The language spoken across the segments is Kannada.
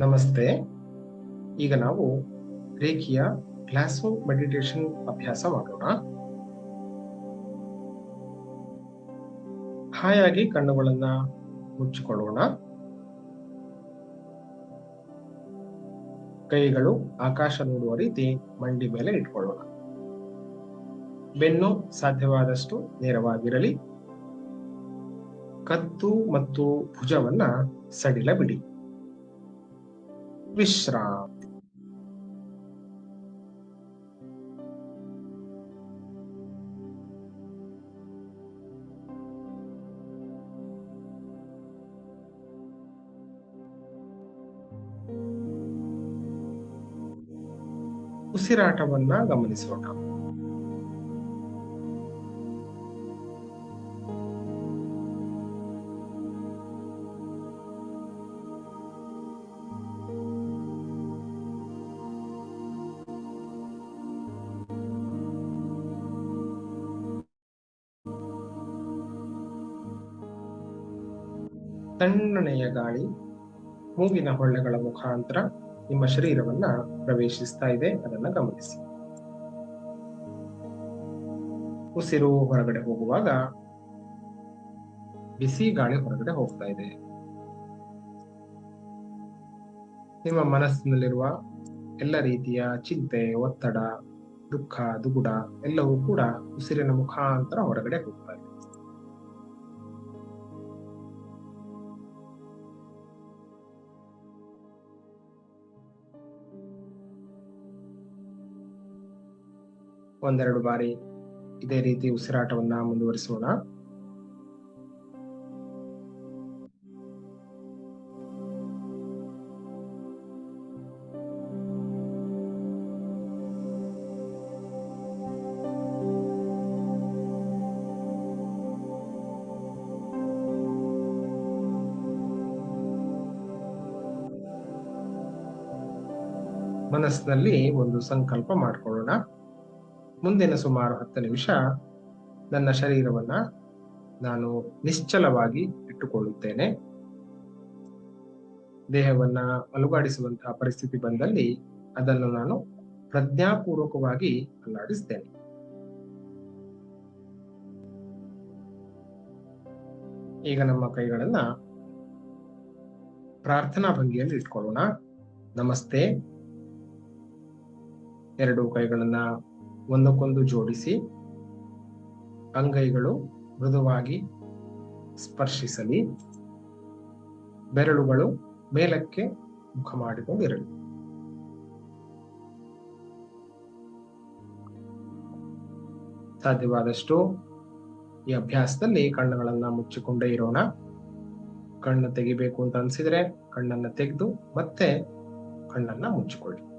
ನಮಸ್ತೆ. ಈಗ ನಾವು ರೇಖಿಯ ಗ್ಲಾಸೋ ಮೆಡಿಟೇಷನ್ ಅಭ್ಯಾಸ ಮಾಡೋಣ. ಹಾಯಾಗಿ ಕಣ್ಣುಗಳನ್ನ ಮುಚ್ಚಿಕೊಳ್ಳೋಣ. ಕೈಗಳು ಆಕಾಶ ನೋಡುವ ರೀತಿ ಮಂಡಿ ಮೇಲೆ ಇಟ್ಕೊಳ್ಳೋಣ. ಬೆನ್ನು ಸಾಧ್ಯವಾದಷ್ಟು ನೇರವಾಗಿರಲಿ. ಕತ್ತು ಮತ್ತು ಭುಜವನ್ನ ಸಡಿಲ ಬಿಡಿ ವಿಶ್ರಾಂತಿ. ಉಸಿರಾಟವನ್ನ ಗಮನಿಸೋಣ. ತಣ್ಣನೆಯ ಗಾಳಿ, ಮೂಗಿನ ಹೊಳ್ಳೆಗಳ ಮುಖಾಂತರ ನಿಮ್ಮ ಶರೀರವನ್ನ ಪ್ರವೇಶಿಸ್ತಾ ಇದೆ, ಅದನ್ನ ಗಮನಿಸಿ. ಉಸಿರು ಹೊರಗಡೆ ಹೋಗುವಾಗ ಬಿಸಿ ಗಾಳಿ ಹೊರಗಡೆ ಹೋಗ್ತಾ ಇದೆ. ನಿಮ್ಮ ಮನಸ್ಸಿನಲ್ಲಿರುವ ಎಲ್ಲ ರೀತಿಯ ಚಿಂತೆ, ಒತ್ತಡ, ದುಃಖ, ದುಗುಡ ಎಲ್ಲವೂ ಕೂಡ ಉಸಿರಿನ ಮುಖಾಂತರ ಹೊರಗಡೆ ಹೋಗ್ತಾ ಇದೆ. ಒಂದೆರಡು ಬಾರಿ ಇದೇ ರೀತಿ ಉಸಿರಾಟವನ್ನ ಮುಂದುವರಿಸೋಣ. ಮನಸ್ಸಿನಲ್ಲಿ ಒಂದು ಸಂಕಲ್ಪ ಮಾಡ್ಕೊಳ್ಳೋಣ. ಮುಂದಿನ ಸುಮಾರು ಹತ್ತು ನಿಮಿಷ ನನ್ನ ಶರೀರವನ್ನ ನಾನು ನಿಶ್ಚಲವಾಗಿ ಇಟ್ಟುಕೊಳ್ಳುತ್ತೇನೆ. ದೇಹವನ್ನ ಅಲುಗಾಡಿಸುವಂತಹ ಪರಿಸ್ಥಿತಿ ಬಂದಲ್ಲಿ ಅದನ್ನು ನಾನು ಪ್ರಜ್ಞಾಪೂರ್ವಕವಾಗಿ ಅಲ್ಲಾಡಿಸ್ತೇನೆ. ಈಗ ನಮ್ಮ ಕೈಗಳನ್ನ ಪ್ರಾರ್ಥನಾ ಭಂಗಿಯಲ್ಲಿ ಇಟ್ಕೊಳ್ಳೋಣ. ನಮಸ್ತೆ. ಎರಡು ಕೈಗಳನ್ನ ಒಂದಕ್ಕೊಂದು ಜೋಡಿಸಿ ಅಂಗೈಗಳು ಮೃದುವಾಗಿ ಸ್ಪರ್ಶಿಸಲಿ. ಬೆರಳುಗಳು ಮೇಲಕ್ಕೆ ಮುಖ ಮಾಡಿಕೊಂಡಿರಲಿ. ಸಾಧ್ಯವಾದಷ್ಟು ಈ ಅಭ್ಯಾಸದಲ್ಲಿ ಕಣ್ಣುಗಳನ್ನ ಮುಚ್ಚಿಕೊಂಡೇ ಇರೋಣ. ಕಣ್ಣು ತೆಗಿಬೇಕು ಅಂತ ಅನ್ಸಿದ್ರೆ ಕಣ್ಣನ್ನ ತೆಗೆದು ಮತ್ತೆ ಕಣ್ಣನ್ನ ಮುಚ್ಚಿಕೊಳ್ಳಿ.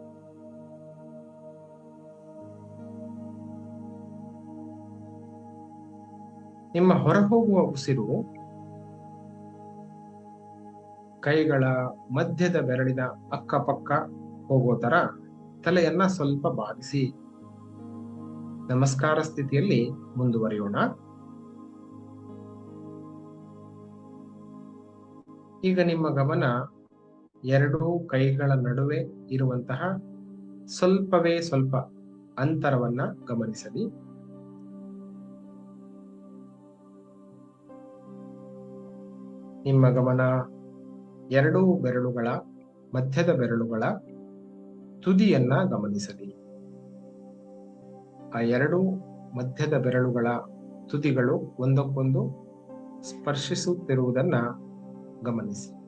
ನಿಮ್ಮ ಹೊರಹೋಗುವ ಉಸಿರು ಕೈಗಳ ಮಧ್ಯದ ಬೆರಳಿನ ಅಕ್ಕಪಕ್ಕ ಹೋಗೋ ತರ ತಲೆಯನ್ನ ಸ್ವಲ್ಪ ಬಾಗಿಸಿ. ನಮಸ್ಕಾರ ಸ್ಥಿತಿಯಲ್ಲಿ ಮುಂದುವರಿಯೋಣ. ಈಗ ನಿಮ್ಮ ಗಮನ ಎರಡೂ ಕೈಗಳ ನಡುವೆ ಇರುವಂತಹ ಸ್ವಲ್ಪವೇ ಸ್ವಲ್ಪ ಅಂತರವನ್ನ ಗಮನಿಸಲಿ. ನಿಮ್ಮ ಗಮನ ಎರಡೂ ಬೆರಳುಗಳ, ಮಧ್ಯದ ಬೆರಳುಗಳ ತುದಿಯನ್ನ ಗಮನಿಸಲಿ. ಆ ಎರಡು ಮಧ್ಯದ ಬೆರಳುಗಳ ತುದಿಗಳು ಒಂದಕ್ಕೊಂದು ಸ್ಪರ್ಶಿಸುತ್ತಿರುವುದನ್ನ ಗಮನಿಸಿ.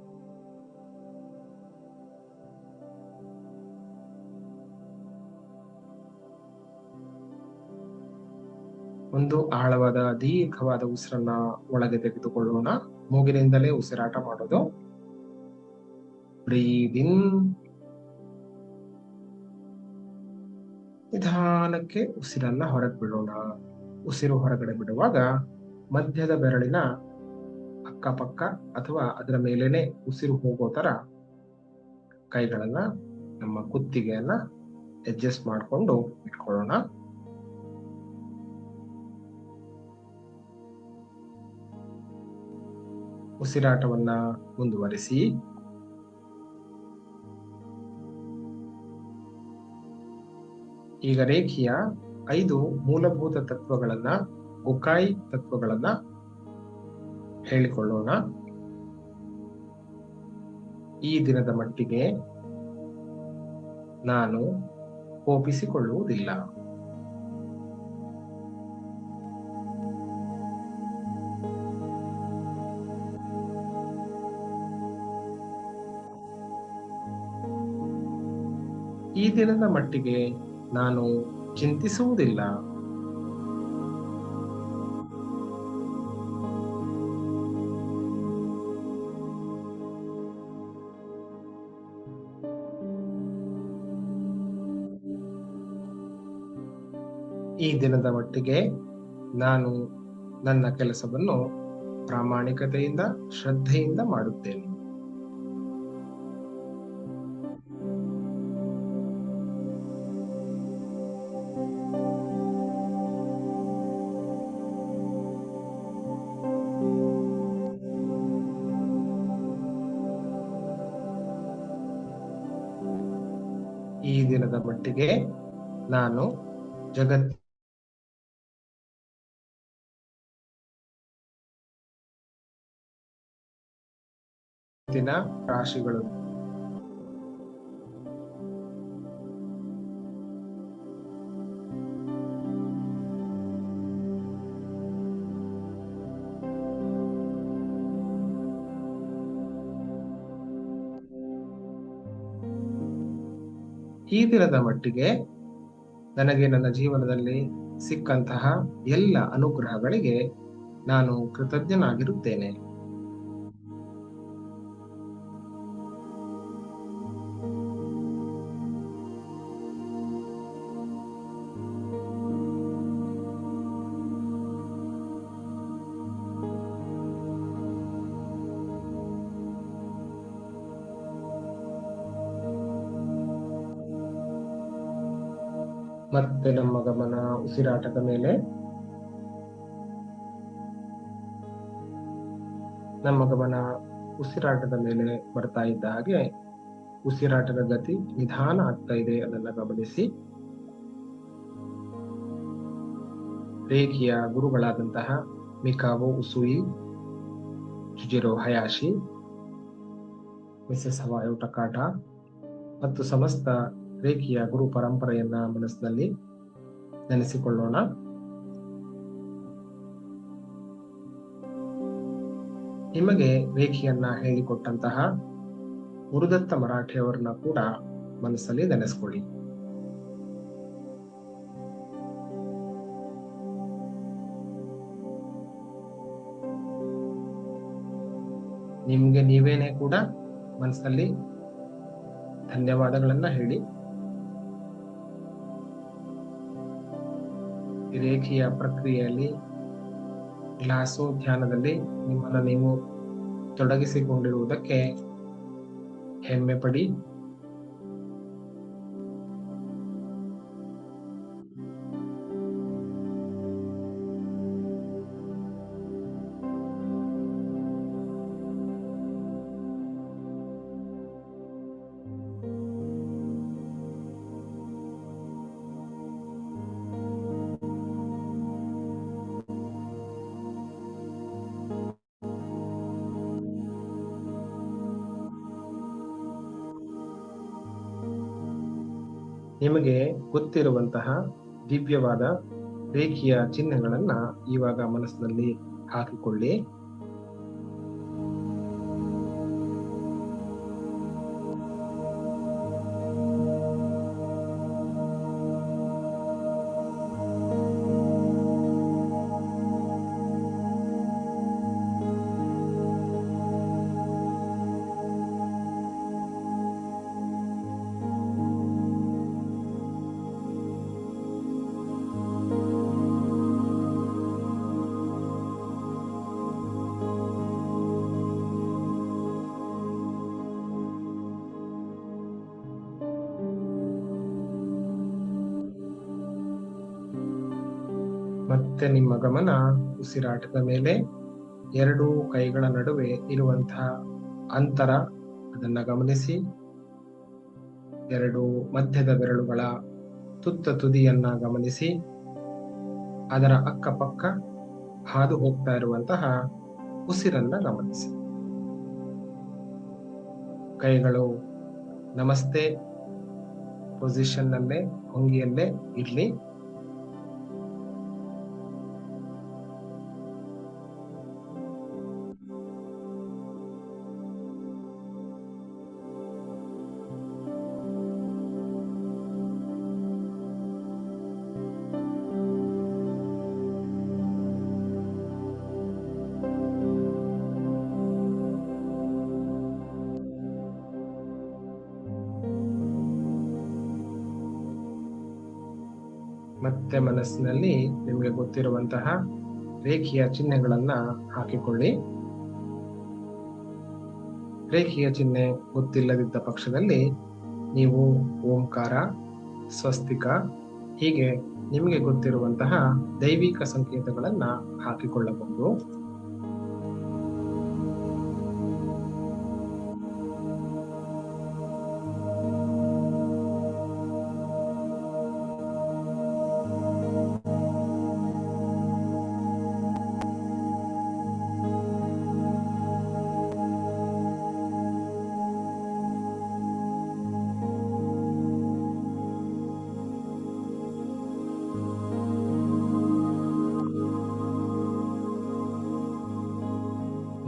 ಒಂದು ಆಳವಾದ, ದೀರ್ಘವಾದ ಉಸಿರನ್ನ ಒಳಗೆ ತೆಗೆದುಕೊಳ್ಳೋಣ. ಮೂಗಿನಿಂದಲೇ ಉಸಿರಾಟ ಮಾಡೋದು. ಬ್ರೀದಿನ್. ನಿಧಾನಕ್ಕೆ ಉಸಿರನ್ನ ಹೊರಗೆ ಬಿಡೋಣ. ಉಸಿರು ಹೊರಗಡೆ ಬಿಡುವಾಗ ಮಧ್ಯದ ಬೆರಳಿನ ಅಕ್ಕಪಕ್ಕ ಅಥವಾ ಅದರ ಮೇಲೇನೆ ಉಸಿರು ಹೋಗೋ ತರ ಕೈಗಳನ್ನ, ನಮ್ಮ ಕುತ್ತಿಗೆಯನ್ನ ಅಡ್ಜಸ್ಟ್ ಮಾಡಿಕೊಂಡು ಇಟ್ಕೊಳ್ಳೋಣ. ಉಸಿರಾಟವನ್ನ ಮುಂದುವರಿಸಿ. ಈಗ ರೇಖೆಯ ಐದು ಮೂಲಭೂತ ತತ್ವಗಳನ್ನ, ಉಕಾಯಿ ತತ್ವಗಳನ್ನ ಹೇಳಿಕೊಳ್ಳೋಣ. ಈ ದಿನದ ಮಟ್ಟಿಗೆ ನಾನು ಕೋಪಿಸಿಕೊಳ್ಳುವುದಿಲ್ಲ. ಈ ದಿನದ ಮಟ್ಟಿಗೆ ನಾನು ಚಿಂತಿಸುವುದಿಲ್ಲ. ಈ ದಿನದ ಮಟ್ಟಿಗೆ ನಾನು ನನ್ನ ಕೆಲಸವನ್ನು ಪ್ರಾಮಾಣಿಕತೆಯಿಂದ ಶ್ರದ್ಧೆಯಿಂದ ಮಾಡುತ್ತೇನೆ. ಮಟ್ಟಿಗೆ ನಾನು ಜಗತ್ ರಾಶಿಗಳು. ಈ ದಿನದ ಮಟ್ಟಿಗೆ ನನಗೆ ನನ್ನ ಜೀವನದಲ್ಲಿ ಸಿಕ್ಕಂತಹ ಎಲ್ಲ ಅನುಗ್ರಹಗಳಿಗೆ ನಾನು ಕೃತಜ್ಞನಾಗಿರುತ್ತೇನೆ. ಮತ್ತೆ ನಮ್ಮ ಗಮನ ಉಸಿರಾಟದ ಮೇಲೆ. ನಮ್ಮ ಗಮನ ಉಸಿರಾಟದ ಮೇಲೆ ಬರ್ತಾ ಇದ್ದ ಹಾಗೆ ಉಸಿರಾಟದ ಗತಿ ನಿಧಾನ ಆಗ್ತಾ ಇದೆ ಅದನ್ನ ಗಮನಿಸಿ. ರೇಖಿಯ ಗುರುಗಳಾದಂತಹ ಮಿಕಾವೋ ಉಸುಯಿ, ಜುಜಿರೋ ಹಯಾಶಿ, ಮಿಸಸ್ ಹವಾಯೋ ಟಕಾಟ, ಮತ್ತು ಸಮಸ್ತ ರೇಖಿಯ ಗುರು ಪರಂಪರೆಯನ್ನ ಮನಸ್ಸಿನಲ್ಲಿ ನೆನೆಸಿಕೊಳ್ಳೋಣ. ನಿಮಗೆ ರೇಖಿಯನ್ನ ಹೇಳಿಕೊಟ್ಟಂತಹ ಗುರುದತ್ತ ಮರಾಠಿಯವರನ್ನ ಕೂಡ ಮನಸ್ಸಲ್ಲಿ ನೆನೆಸ್ಕೊಳ್ಳಿ. ನಿಮ್ಗೆ ನೀವೇನೆ ಕೂಡ ಮನಸ್ಸಲ್ಲಿ ಧನ್ಯವಾದಗಳನ್ನ ಹೇಳಿ. ರೇಖೆಯ ಪ್ರಕ್ರಿಯೆಯಲ್ಲಿ ಗ್ಲಾಸು ಧ್ಯಾನದಲ್ಲಿ ನಿಮ್ಮನ್ನು ನೀವು ತೊಡಗಿಸಿಕೊಂಡಿರುವುದಕ್ಕೆ ಹೆಮ್ಮೆ ಪಡಿ. ನಿಮಗೆ ಗೊತ್ತಿರುವಂತಹ ದಿವ್ಯವಾದ ರೇಖೆಯ ಚಿಹ್ನೆಗಳನ್ನ ಇವಾಗ ಮನಸ್ಸಿನಲ್ಲಿ ಹಾಕಿಕೊಳ್ಳಿ. ಮತ್ತೆ ನಿಮ್ಮ ಗಮನ ಉಸಿರಾಟದ ಮೇಲೆ. ಎರಡು ಕೈಗಳ ನಡುವೆ ಇರುವಂತಹ ಅಂತರ, ಅದನ್ನ ಗಮನಿಸಿ. ಎರಡು ಮಧ್ಯದ ಬೆರಳುಗಳ ತುತ್ತ ತುದಿಯನ್ನ ಗಮನಿಸಿ. ಅದರ ಅಕ್ಕಪಕ್ಕ ಹಾದು ಹೋಗ್ತಾ ಇರುವಂತಹ ಉಸಿರನ್ನ ಗಮನಿಸಿ. ಕೈಗಳು ನಮಸ್ತೆ ಪೊಸಿಷನ್ ನಲ್ಲೇ, ಭಂಗಿಯಲ್ಲೇ ಇರ್ಲಿ ಮನಸ್ಸಿನಲ್ಲಿ ನಿಮಗೆ ಗೊತ್ತಿರುವಂತಹ ರೇಖೆಯ ಚಿಹ್ನೆಗಳನ್ನ ಹಾಕಿಕೊಳ್ಳಿ. ರೇಖೆಯ ಚಿಹ್ನೆ ಗೊತ್ತಿಲ್ಲದಿದ್ದ ಪಕ್ಷದಲ್ಲಿ ನೀವು ಓಂಕಾರ, ಸ್ವಸ್ತಿಕ, ಹೀಗೆ ನಿಮಗೆ ಗೊತ್ತಿರುವಂತಹ ದೈವಿಕ ಸಂಕೇತಗಳನ್ನ ಹಾಕಿಕೊಳ್ಳಬಹುದು.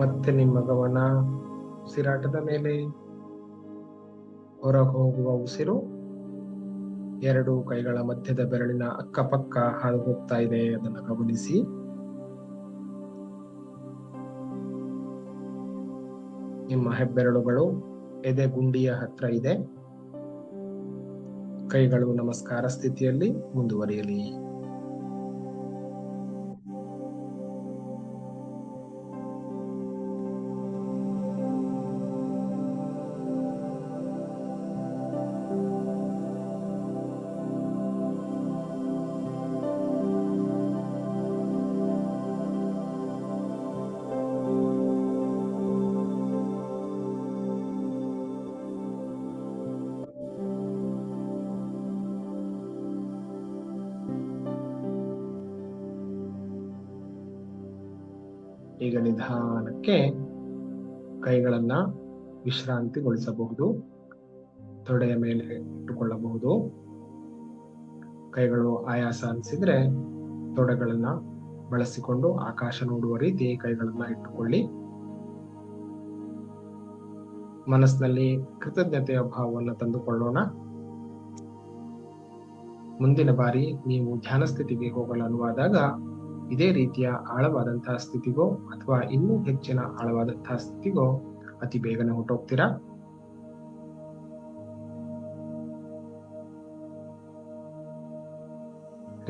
ಮತ್ತೆ ನಿಮ್ಮ ಗಮನ ಉಸಿರಾಟದ ಮೇಲೆ. ಹೊರ ಹೋಗುವ ಉಸಿರು ಎರಡು ಕೈಗಳ ಮಧ್ಯದ ಬೆರಳಿನ ಅಕ್ಕಪಕ್ಕ ಹಾದು ಹೋಗ್ತಾ ಇದೆ, ಅದನ್ನು ಗಮನಿಸಿ. ನಿಮ್ಮ ಹೆಬ್ಬೆರಳುಗಳು ಎದೆ ಗುಂಡಿಯ ಹತ್ರ ಇದೆ. ಕೈಗಳು ನಮಸ್ಕಾರ ಸ್ಥಿತಿಯಲ್ಲಿ ಮುಂದುವರಿಯಲಿ. ಈಗ ನಿಧಾನಕ್ಕೆ ಕೈಗಳನ್ನ ವಿಶ್ರಾಂತಿಗೊಳಿಸಬಹುದು. ತೊಡೆಯ ಮೇಲೆ ಇಟ್ಟುಕೊಳ್ಳಬಹುದು. ಕೈಗಳು ಆಯಾಸ ಅನಿಸಿದ್ರೆ ತೊಡೆಗಳನ್ನ ಬಳಸಿಕೊಂಡು ಆಕಾಶ ನೋಡುವ ರೀತಿ ಕೈಗಳನ್ನ ಇಟ್ಟುಕೊಳ್ಳಿ. ಮನಸ್ಸಿನಲ್ಲಿ ಕೃತಜ್ಞತೆಯ ಭಾವವನ್ನು ತಂದುಕೊಳ್ಳೋಣ. ಮುಂದಿನ ಬಾರಿ ನೀವು ಧ್ಯಾನ ಸ್ಥಿತಿಗೆ ಹೋಗಲು ಅನುವಾದಾಗ ಇದೇ ರೀತಿಯ ಆಳವಾದಂತಹ ಸ್ಥಿತಿಗೋ ಅಥವಾ ಇನ್ನೂ ಹೆಚ್ಚಿನ ಆಳವಾದಂತಹ ಸ್ಥಿತಿಗೋ ಅತಿ ಬೇಗನೆ ಹುಟ್ಟೋಗ್ತೀರಾ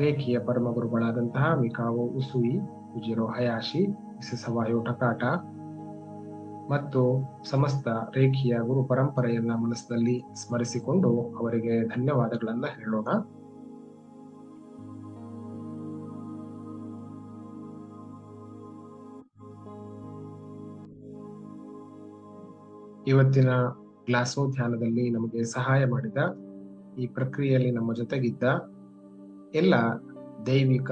ರೇಖಿಯ ಪರಮಗುರುಗಳಾದಂತಹ ಮಿಕಾವೋ ಉಸುಯಿ, ಉಜಿರೋ, ಹಯಾಶಿ ಸವಾಯು ಟಕಾಟ ಮತ್ತು ಸಮಸ್ತ ರೇಖಿಯ ಗುರು ಪರಂಪರೆಯನ್ನ ಮನಸ್ಸಿನಲ್ಲಿ ಸ್ಮರಿಸಿಕೊಂಡು ಅವರಿಗೆ ಧನ್ಯವಾದಗಳನ್ನ ಹೇಳೋಣ. ಇವತ್ತಿನ ಗ್ಲಾಸೋ ಧ್ಯಾನದಲ್ಲಿ ನಮಗೆ ಸಹಾಯ ಮಾಡಿದ ಈ ಪ್ರಕ್ರಿಯೆಯಲ್ಲಿ ನಮ್ಮ ಜೊತೆಗಿದ್ದ ಎಲ್ಲ ದೈವಿಕ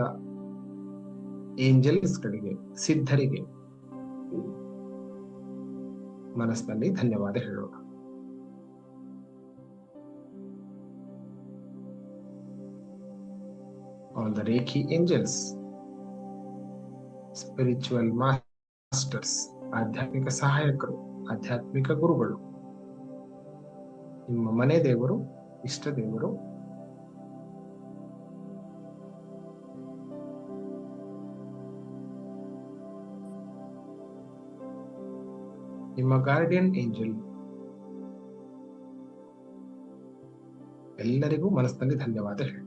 ಏಂಜಲ್ಸ್ಗಳಿಗೆ, ಸಿದ್ಧರಿಗೆ ಮನಸ್ಸಿನಲ್ಲಿ ಧನ್ಯವಾದ ಹೇಳೋಣ. All the reiki angels spiritual masters ಆಧ್ಯಾತ್ಮಿಕ ಸಹಾಯಕರು. ಆಧ್ಯಾತ್ಮಿಕ ಗುರುಗಳು. ನಿಮ್ಮ ಮನೆ ದೇವರು, ಇಷ್ಟ ದೇವರು. ನಿಮ್ಮ ಗಾರ್ಡಿಯನ್ ಏಂಜಲ್ ಎಲ್ಲರಿಗೂ ಮನಸ್ಸಿನಲ್ಲಿ ಧನ್ಯವಾದ ಹೇಳಿ.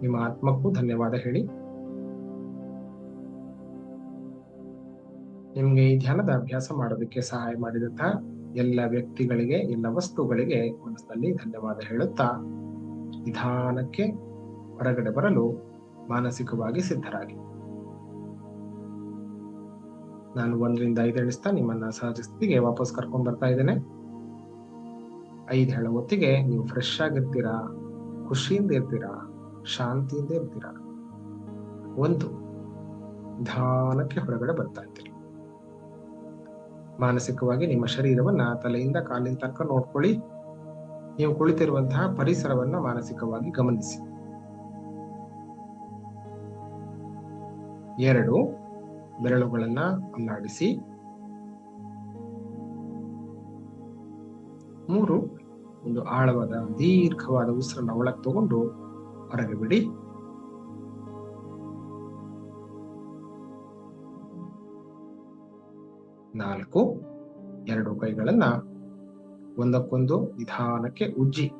ನಿಮ್ಮ ಆತ್ಮಕ್ಕೂ ಧನ್ಯವಾದ ಹೇಳಿ. ನಿಮ್ಗೆ ಈ ಧ್ಯಾನದ ಅಭ್ಯಾಸ ಮಾಡೋದಕ್ಕೆ ಸಹಾಯ ಮಾಡಿದಂತ ಎಲ್ಲ ವ್ಯಕ್ತಿಗಳಿಗೆ, ಎಲ್ಲ ವಸ್ತುಗಳಿಗೆ ಮನಸ್ಸಲ್ಲಿ ಧನ್ಯವಾದ ಹೇಳುತ್ತಾ, ನಿಧಾನಕ್ಕೆ ಹೊರಗಡೆ ಬರಲು ಮಾನಸಿಕವಾಗಿ ಸಿದ್ಧರಾಗಿ. ನಾನು ಒಂದರಿಂದ ಐದು ಎಣಿಸ್ತಾ ನಿಮ್ಮನ್ನ ಸಹಜ ಸ್ಥಿತಿಗೆ ವಾಪಸ್ ಕರ್ಕೊಂಡು ಬರ್ತಾ ಇದ್ದೇನೆ. ಐದು ಹೇಳೋ ಹೊತ್ತಿಗೆ ನೀವು ಫ್ರೆಶ್ ಆಗಿರ್ತೀರಾ, ಖುಷಿಯಿಂದ ಇರ್ತೀರಾ, ಶಾಂತಿಯಿಂದ ಇರ್ತೀರಾ? ಒಂದು, ನಿಧಾನಕ್ಕೆ ಹೊರಗಡೆ ಬರ್ತಾ ಇರ್ತೀರಿ. ಮಾನಸಿಕವಾಗಿ ನಿಮ್ಮ ಶರೀರವನ್ನ ತಲೆಯಿಂದ ಕಾಲಿನ ತನಕ ನೋಡ್ಕೊಳ್ಳಿ. ನೀವು ಕುಳಿತಿರುವಂತಹ ಪರಿಸರವನ್ನ ಮಾನಸಿಕವಾಗಿ ಗಮನಿಸಿ. ಎರಡು, ಬೆರಳುಗಳನ್ನ ಅಲ್ಲಾಡಿಸಿ. ಮೂರು, ಒಂದು ಆಳವಾದ ದೀರ್ಘವಾದ ಉಸಿರನ್ನ ಒಳಗೆ ತಗೊಂಡು ಹೊರಗೆ ಬಿಡಿ ನಾಲ್ಕು, ಎರಡು ಕೈಗಳನ್ನ ಒಂದಕ್ಕೊಂದು ನಿಧಾನಕ್ಕೆ ಉಜ್ಜಿ.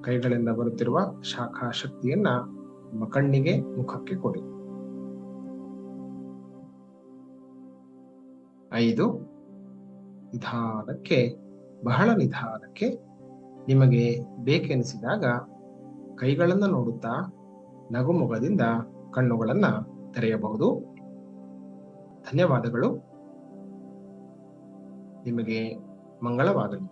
ಕೈಗಳಿಂದ ಬರುತ್ತಿರುವ ಶಾಖಾ ಶಕ್ತಿಯನ್ನ ಮಕಣ್ಣಿಗೆ ಕಣ್ಣಿಗೆ ಮುಖಕ್ಕೆ ಕೊಡಿ. ಐದು, ನಿಧಾನಕ್ಕೆ, ಬಹಳ ನಿಧಾನಕ್ಕೆ ನಿಮಗೆ ಬೇಕೆನಿಸಿದಾಗ ಕೈಗಳನ್ನು ನೋಡುತ್ತಾ ನಗುಮುಖದಿಂದ ಕಣ್ಣುಗಳನ್ನು ತೆರೆಯಬಹುದು. ಧನ್ಯವಾದಗಳು. ನಿಮಗೆ ಮಂಗಳವಾಗಲಿ